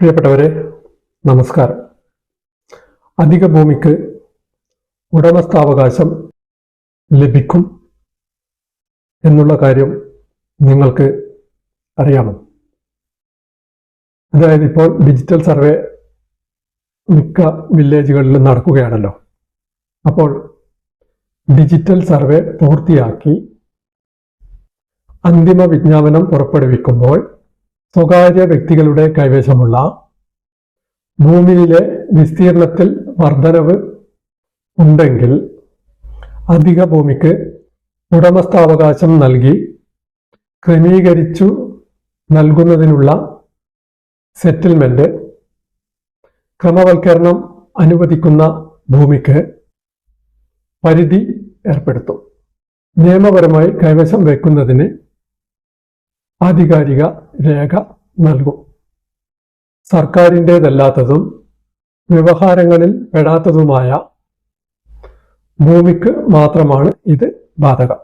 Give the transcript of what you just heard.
പ്രിയപ്പെട്ടവരെ നമസ്കാരം. അധിക ഭൂമിക്ക് ഉടമസ്ഥാവകാശം ലഭിക്കും എന്നുള്ള കാര്യം നിങ്ങൾക്ക് അറിയാമോ? അതായത് ഇപ്പോൾ ഡിജിറ്റൽ സർവേ മിക്ക വില്ലേജുകളിലും നടക്കുകയാണല്ലോ. അപ്പോൾ ഡിജിറ്റൽ സർവേ പൂർത്തിയാക്കി അന്തിമ വിജ്ഞാപനം പുറപ്പെടുവിക്കുമ്പോൾ സ്വകാര്യ വ്യക്തികളുടെ കൈവശമുള്ള ഭൂമിയിലെ വിസ്തീർണത്തിൽ വർധനവ് ഉണ്ടെങ്കിൽ അധിക ഭൂമിക്ക് ഉടമസ്ഥാവകാശം നൽകി ക്രമീകരിച്ചു നൽകുന്നതിനുള്ള സെറ്റിൽമെന്റ് ക്രമവൽക്കരണം അനുവദിക്കുന്ന ഭൂമിക്ക് പരിധി ഏർപ്പെടുത്തും. നിയമപരമായി കൈവശം വയ്ക്കുന്നതിന് ആധികാരിക രേഖ നൽകും. സർക്കാരിന്റേതല്ലാത്തതും വ്യവഹാരങ്ങളിൽ പെടാത്തതുമായ ഭൂമിക്ക് മാത്രമാണ് ഇത് ബാധകം.